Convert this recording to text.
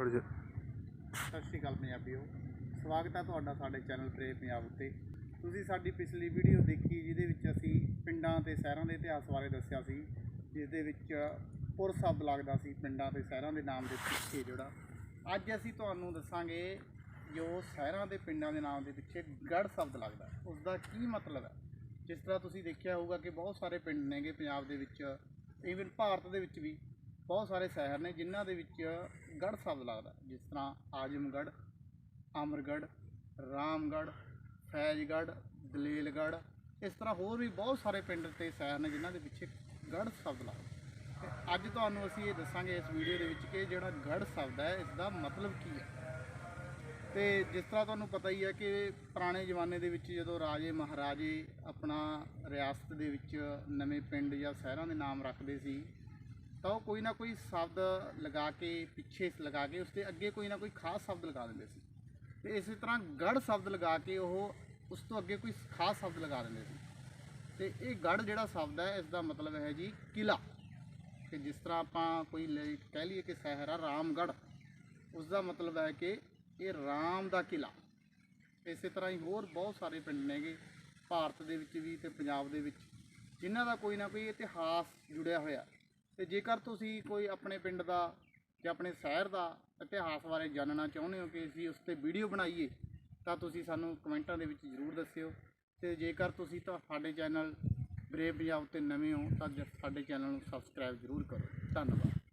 ਥੋੜਾ ਜਿਹਾ। ਸਤਿ ਸ਼੍ਰੀ ਅਕਾਲ ਪੰਜਾਬੀਓ। ਸਵਾਗਤ ਹੈ ਤੁਹਾਡਾ ਸਾਡੇ ਚੈਨਲ ਪ੍ਰੇ ਪੰਜਾਬ ਉੱਤੇ। ਤੁਸੀਂ ਸਾਡੀ ਪਿਛਲੀ ਵੀਡੀਓ ਦੇਖੀ, ਜਿਹਦੇ ਵਿੱਚ ਅਸੀਂ ਪਿੰਡਾਂ ਤੇ ਸ਼ਹਿਰਾਂ ਦੇ ਇਤਿਹਾਸ ਬਾਰੇ ਦੱਸਿਆ ਸੀ ਜਿਸ ਦੇ ਵਿੱਚ ਪੁਰ ਸ਼ਬਦ ਲੱਗਦਾ ਸੀ, ਪਿੰਡਾਂ ਤੇ ਸ਼ਹਿਰਾਂ ਦੇ ਨਾਮ ਦੇ ਪਿੱਛੇ ਜਿਹੜਾ। ਅੱਜ ਅਸੀਂ ਤੁਹਾਨੂੰ ਦੱਸਾਂਗੇ ਜੋ ਸ਼ਹਿਰਾਂ ਦੇ ਪਿੰਡਾਂ ਦੇ ਨਾਮ ਦੇ ਪਿੱਛੇ ਗੜ ਸ਼ਬਦ ਲੱਗਦਾ। ਉਸ ਦਾ ਕੀ ਮਤਲਬ ਹੈ? ਜਿਸ ਤਰ੍ਹਾਂ ਤੁਸੀਂ ਦੇਖਿਆ ਹੋਊਗਾ ਕਿ ਬਹੁਤ ਸਾਰੇ ਪਿੰਡ ਨੇਗੇ ਪੰਜਾਬ ਦੇ ਵਿੱਚ ਈਵਨ ਭਾਰਤ ਦੇ ਵਿੱਚ ਵੀ। ਬਹੁਤ ਸਾਰੇ ਸ਼ਹਿਰ ਨੇ ਜਿਨ੍ਹਾਂ ਦੇ ਵਿੱਚ ਗੜ੍ਹ ਸ਼ਬਦ ਲੱਗਦਾ ਜਿਸ ਤਰ੍ਹਾਂ ਆਜਮਗੜ੍ਹ, ਅਮਰਗੜ੍ਹ, ਰਾਮਗੜ੍ਹ, ਫੈਜ਼ਗੜ੍ਹ, ਦਲੇਲਗੜ੍ਹ, ਇਸ ਤਰ੍ਹਾਂ ਹੋਰ ਵੀ ਬਹੁਤ ਸਾਰੇ ਪਿੰਡ ਤੇ ਸ਼ਹਿਰ ਨੇ ਜਿਨ੍ਹਾਂ ਦੇ ਪਿੱਛੇ ਗੜ੍ਹ ਸ਼ਬਦ ਲੱਗਦਾ ਤੇ ਅੱਜ ਤੁਹਾਨੂੰ ਅਸੀਂ ਇਹ ਦੱਸਾਂਗੇ ਇਸ ਵੀਡੀਓ ਦੇ ਵਿੱਚ ਕਿ ਜਿਹੜਾ ਗੜ੍ਹ ਸ਼ਬਦ ਹੈ ਇਸ ਦਾ ਮਤਲਬ ਕੀ ਹੈ। ਤੇ ਜਿਸ ਤਰ੍ਹਾਂ ਤੁਹਾਨੂੰ ਪਤਾ ਹੀ ਹੈ ਕਿ ਪੁਰਾਣੇ ਜ਼ਮਾਨੇ ਦੇ ਵਿੱਚ ਜਦੋਂ ਰਾਜੇ ਮਹਾਰਾਜੇ ਆਪਣਾ ਰਿਆਸਤ ਦੇ ਵਿੱਚ ਨਵੇਂ ਪਿੰਡ ਜਾਂ ਸ਼ਹਿਰਾਂ ਦੇ ਨਾਮ ਰੱਖਦੇ ਸੀ ਤਾਂ ਉਹ ਕੋਈ ਨਾ ਕੋਈ ਸ਼ਬਦ ਲਗਾ ਕੇ, ਪਿੱਛੇ ਲਗਾ ਕੇ ਉਸ ਦੇ ਅੱਗੇ ਕੋਈ ਨਾ ਕੋਈ ਖਾਸ ਸ਼ਬਦ ਲਗਾ ਦਿੰਦੇ ਸੀ। ਤੇ ਇਸੇ ਤਰ੍ਹਾਂ ਗੜ ਸ਼ਬਦ ਲਗਾ ਕੇ ਉਹ ਉਸ ਤੋਂ ਅੱਗੇ ਕੋਈ ਖਾਸ ਸ਼ਬਦ ਲਗਾ ਦਿੰਦੇ ਸੀ। ਤੇ ਇਹ ਗੜ ਜਿਹੜਾ ਸ਼ਬਦ ਹੈ ਇਸ ਦਾ ਮਤਲਬ ਹੈ ਜੀ ਕਿਲਾ। ਕਿ ਜਿਸ ਤਰ੍ਹਾਂ ਆਪਾਂ ਕੋਈ ਕਹਿ ਲਈਏ ਕਿ ਸ਼ਹਿਰ ਆ ਰਾਮਗੜ੍ਹ ਉਸ ਦਾ ਮਤਲਬ ਹੈ ਕਿ ਇਹ ਰਾਮ ਦਾ ਕਿਲਾ। ਇਸੇ ਤਰ੍ਹਾਂ ਹੀ ਹੋਰ ਬਹੁਤ ਸਾਰੇ ਪਿੰਡ ਨੇਗੇ, ਭਾਰਤ ਦੇ ਵਿੱਚ ਵੀ ਤੇ ਪੰਜਾਬ ਦੇ ਵਿੱਚ। ਜਿਨ੍ਹਾਂ ਦਾ ਕੋਈ ਨਾ ਕੋਈ ਇਤਿਹਾਸ ਜੁੜਿਆ ਹੋਇਆ। ਤੇ ਜੇਕਰ ਤੁਸੀਂ ਕੋਈ ਆਪਣੇ ਪਿੰਡ ਦਾ ਜਾਂ ਆਪਣੇ ਸ਼ਹਿਰ ਦਾ ਇਤਿਹਾਸ ਬਾਰੇ ਜਾਣਨਾ ਚਾਹੁੰਦੇ ਹੋ ਕਿ ਅਸੀਂ ਉਸ ਤੇ ਵੀਡੀਓ ਬਣਾਈਏ, ਤਾਂ ਤੁਸੀਂ ਸਾਨੂੰ ਕਮੈਂਟਾਂ ਦੇ ਵਿੱਚ ਜ਼ਰੂਰ ਦੱਸਿਓ। ਤੇ ਜੇਕਰ ਤੁਸੀਂ ਤਾਂ ਸਾਡੇ ਚੈਨਲ ਬਰੇਵ ਪੰਜਾਬ ਤੇ ਨਵੇਂ ਹੋ, ਤਾਂ ਜ- ਸਾਡੇ ਚੈਨਲ ਨੂੰ ਸਬਸਕ੍ਰਾਈਬ ਜ਼ਰੂਰ ਕਰੋ। ਧੰਨਵਾਦ।